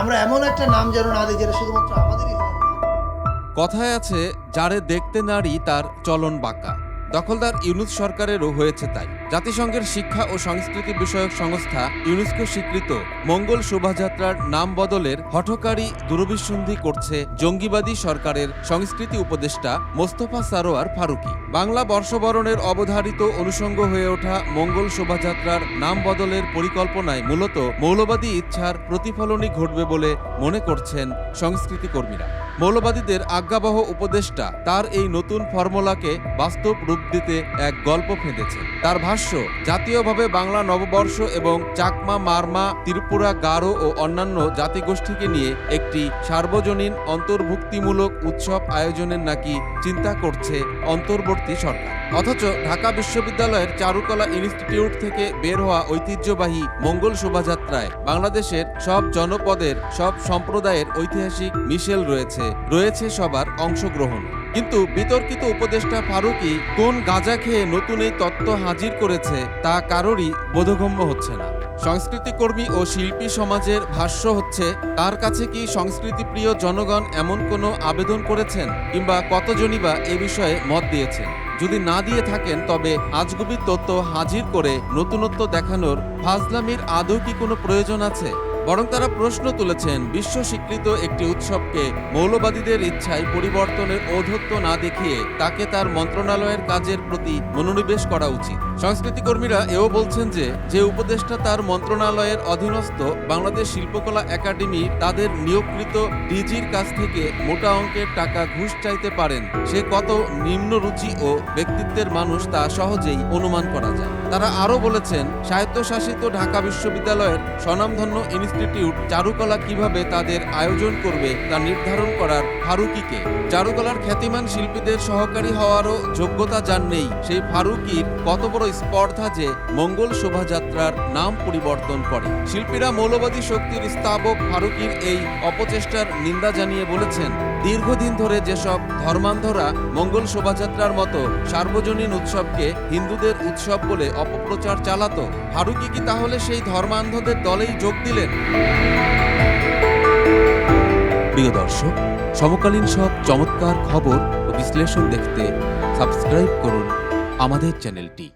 আমরা এমন একটা নাম যেন না দিই যেটা শুধুমাত্র আমাদেরই কথায় আছে, যারে দেখতে নারী তার চলন বাঁকা। দখলদার ইউনুস সরকারেরও হয়েছে তাই। জাতিসংঘের শিক্ষা ও সংস্কৃতি বিষয়ক সংস্থা ইউনেস্কো স্বীকৃত মঙ্গল শোভাযাত্রার নাম বদলের হঠকারী দূরভিসন্ধি করছে জঙ্গিবাদী সরকারের সংস্কৃতি উপদেষ্টা মোস্তফা সারোয়ার ফারুকি। বাংলা বর্ষবরণের অবধারিত অনুষঙ্গ হয়ে ওঠা মঙ্গল শোভাযাত্রার নাম বদলের পরিকল্পনায় মূলত মৌলবাদী ইচ্ছার প্রতিফলনই ঘটবে বলে মনে করছেন সংস্কৃতি কর্মীরা মৌলবাদীদের আজ্ঞাবহ উপদেষ্টা তার এই নতুন ফর্মুলাকে বাস্তব রূপ দিতে এক গল্প ফেঁদেছে। তার ভাষ্য, জাতীয়ভাবে বাংলা নববর্ষ এবং চাকমা, মারমা, ত্রিপুরা, গারো ও অন্যান্য জাতিগোষ্ঠীকে নিয়ে একটি সার্বজনীন অন্তর্ভুক্তিমূলক উৎসব আয়োজনের নাকি চিন্তা করছে অন্তর্বর্তী সরকার। অথচ ঢাকা বিশ্ববিদ্যালয়ের চারুকলা ইনস্টিটিউট থেকে বের হওয়া ঐতিহ্যবাহী মঙ্গল শোভাযাত্রায় বাংলাদেশের সব জনপদের, সব সম্প্রদায়ের ঐতিহাসিক মিশেল রয়েছে। রয়েছে সবার অংশগ্রহণ। কিন্তু বিতর্কিত উপদেষ্টা ফারুকি কোন গাঁজা খেয়ে নতুন এই তত্ত্ব হাজির করেছে তা কারোরই বোধগম্য হচ্ছে না। সংস্কৃতি কর্মী ও শিল্পী সমাজের ভাষ্য হচ্ছে, তার কাছে কি সংস্কৃতিপ্রিয় জনগণ এমন কোনো আবেদন করেছেন কিংবা কতজনই বা এ বিষয়ে মত দিয়েছেন? যদি না দিয়ে থাকেন, তবে আজগুবির তত্ত্ব হাজির করে নতুনত্ব দেখানোর ফাজলামির আদৌ কি কোনো প্রয়োজন আছে? বরং তারা প্রশ্ন তুলেছেন, বিশ্ব স্বীকৃত একটি উৎসবকে মৌলবাদীদের ইচ্ছায় পরিবর্তনের ঔদ্ধত্য না দেখিয়ে তাকে তার মন্ত্রণালয়ের কাজের প্রতি মনোনিবেশ করা উচিত। সংস্কৃতি কর্মীরা এও বলছেন যে যে উপদেষ্টা তার মন্ত্রণালয়ের অধীনস্থ বাংলাদেশ শিল্পকলা একাডেমি তাদের নিয়োগকৃত ডিজির কাছ থেকে মোটা অঙ্কের টাকা ঘুষ চাইতে পারেন। সে কত নিম্ন রুচি ও ব্যক্তিত্বের মানুষ তা সহজেই অনুমান করা যায়। তারা আরও বলেছেন, স্বায়ত্তশাসিত ঢাকা বিশ্ববিদ্যালয়ের স্বনামধন্য ইনস্টিটিউট চারুকলা কীভাবে তাদের আয়োজন করবে তা নির্ধারণ করার ফারুকিকে। চারুকলার খ্যাতিমান শিল্পীদের সহকারী হওয়ারও যোগ্যতা যার নেই, সেই ফারুকির কত বড় স্পর্ধা যে মঙ্গল শোভাযাত্রার নাম পরিবর্তন করে। শিল্পীরা মৌলবাদী শক্তির স্থাপক ফারুকির এই অপচেষ্টার নিন্দা জানিয়ে বলেছেন, দীর্ঘদিন ধরে যেসব ধর্মান্ধরা মঙ্গল শোভাযাত্রার মতো সার্বজনীন উৎসবকে হিন্দুদের উৎসব বলে অপপ্রচার চালাতো, ফারুকি কি তাহলে সেই ধর্মান্ধদের দলেই যোগ দিলেন? প্রিয় দর্শক, সমকালীন সব চমৎকার খবর ও বিশ্লেষণ দেখতে সাবস্ক্রাইব করুন আমাদের চ্যানেলটি।